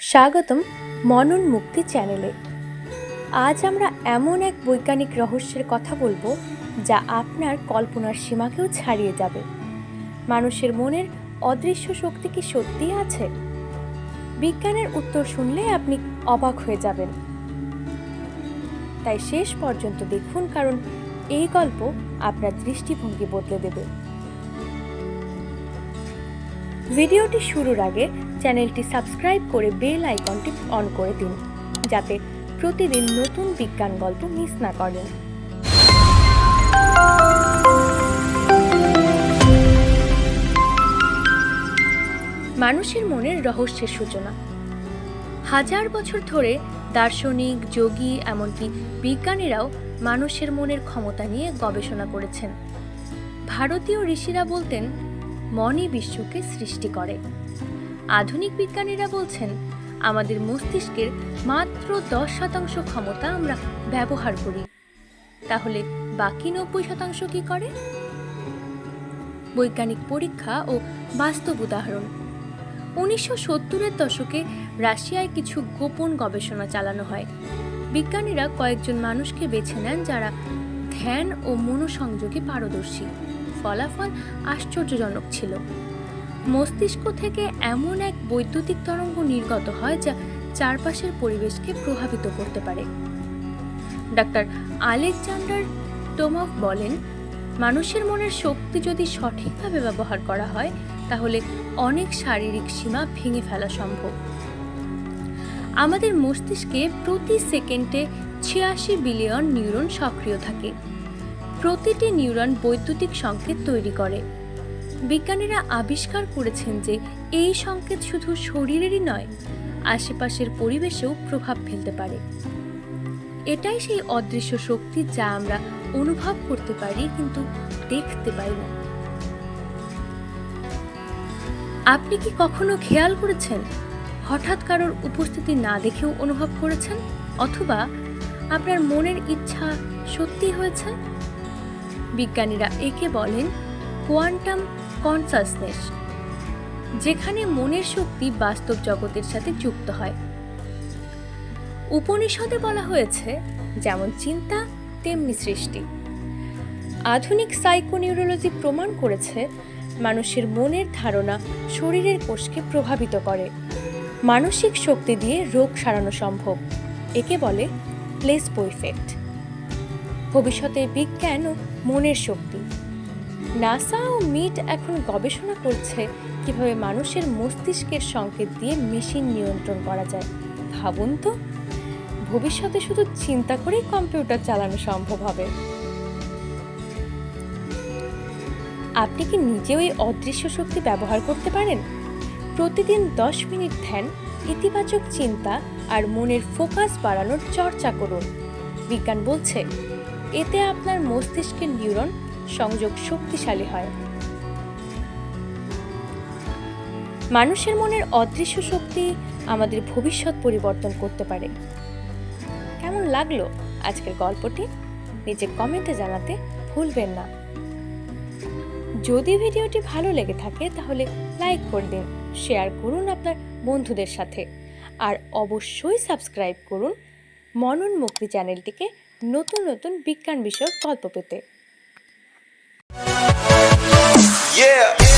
স্বাগতম মনন মুক্তি চ্যানেলে। আজ আমরা এমন এক বৈজ্ঞানিক রহস্যের কথা বলব, যা আপনার কল্পনার সীমাকেও ছাড়িয়ে যাবে। মানুষের মনের অদৃশ্য শক্তি কি সত্যিই আছে? বিজ্ঞানের উত্তর শুনলে আপনি অবাক হয়ে যাবেন। তাই শেষ পর্যন্ত দেখুন, কারণ এই গল্প আপনার দৃষ্টিভঙ্গি বদলে দেবে। ভিডিওটি শুরুর আগে চ্যানেলটি সাবস্ক্রাইব করে বেল আইকনটি অন করে দিন, যাতে প্রতিদিন নতুন বিজ্ঞান গল্প মিস না করেন। মানুষের মনের রহস্যের সূচনা। হাজার বছর ধরে দার্শনিক, যোগী, এমনকি বিজ্ঞানীরাও মানুষের মনের ক্ষমতা নিয়ে গবেষণা করেছেন। ভারতীয় ঋষিরা বলতেন মনই বিশ্বকে সৃষ্টি করে। আধুনিক বিজ্ঞানীরা বলছেন, আমাদের মস্তিষ্কের মাত্র দশ শতাংশ ক্ষমতা আমরা ব্যবহার করি। তাহলে বাকি নব্বই শতাংশ কি করে? বৈজ্ঞানিক পরীক্ষা ও বাস্তব উদাহরণ। উনিশশো সত্তরের দশকে রাশিয়ায় কিছু গোপন গবেষণা চালানো হয়। বিজ্ঞানীরা কয়েকজন মানুষকে বেছে নেন যারা ধ্যান ও মনোসংযোগে পারদর্শী। ফলাফল আশ্চর্যজনক ছিল। মস্তিষ্ক থেকে এমন এক বৈদ্যুতিক তরঙ্গ নির্গত হয় যা চারপাশের পরিবেশকে প্রভাবিত করতে পারে। ডাক্তার আলেকজান্ডার টোমফ বলেন, মানুষের মনের শক্তি যদি সঠিকভাবে ব্যবহার করা হয়, তাহলে অনেক শারীরিক সীমা ভেঙে ফেলা সম্ভব। আমাদের মস্তিষ্কে প্রতি সেকেন্ডে ছিয়াশি বিলিয়ন নিউরন সক্রিয় থাকে। প্রতিটি নিউরন বৈদ্যুতিক সংকেত তৈরি করে। বিজ্ঞানীরা আবিষ্কার করেছেন যে এই সংকেত শুধু শরীরেরই নয়, আশেপাশের পরিবেশেও প্রভাব ফেলতে পারে। এটাই সেই অদৃশ্য শক্তি যা আমরা অনুভব করতে পারি কিন্তু দেখতে পাই না। আপনি কি কখনো খেয়াল করেছেন? হঠাৎ কারোর উপস্থিতি না দেখেও অনুভব করেছেন? অথবা আপনার মনের ইচ্ছা সত্যি হয়েছে? বিজ্ঞানীরা একে বলেন কোয়ান্টাম কনসাসনেস, যেখানে মনের শক্তি বাস্তব জগতের সাথে যুক্ত হয়। উপনিষদে বলা হয়েছে, যেমন চিন্তা, তেমনি সৃষ্টি। আধুনিক সাইকোনিউরোলজি প্রমাণ করেছে, মানুষের মনের ধারণা শরীরের কোষকে প্রভাবিত করে। মানসিক শক্তি দিয়ে রোগ সারানো সম্ভব, একে বলে প্লেসবো ইফেক্ট। ভবিষ্যতে বিজ্ঞান ও মনের শক্তি। নাসা ও মিট এখন গবেষণা করছে কীভাবে মানুষের মস্তিষ্কের সংকেত দিয়ে মেশিন নিয়ন্ত্রণ করা যায়। ভাবুন তো, ভবিষ্যতে শুধু চিন্তা করেই কম্পিউটার চালানো সম্ভব হবে। আপনি কি নিজেও এই অদৃশ্য শক্তি ব্যবহার করতে পারেন? প্রতিদিন দশ মিনিট ধ্যান, ইতিবাচক চিন্তা আর মনের ফোকাস বাড়ানোর চর্চা করুন। বিজ্ঞান বলছে এতে আপনার মস্তিষ্কের নিউরন সংযোগ শক্তিশালী হয়। মানুষের মনের অদৃশ্য শক্তি আমাদের ভবিষ্যৎ পরিবর্তন করতে পারে। কেমন লাগল আজকের গল্পটি? নিচে কমেন্টে জানাতে ভুলবেন না। যদি ভিডিওটি ভালো লেগে থাকে তাহলে লাইক করে দিন, শেয়ার করুন আপনার বন্ধুদের সাথে। আর অবশ্যই সাবস্ক্রাইব করুন মনন মুক্তি চ্যানেলটিকে নতুন নতুন বিজ্ঞান বিষয়ক গল্প পেতে Yeah.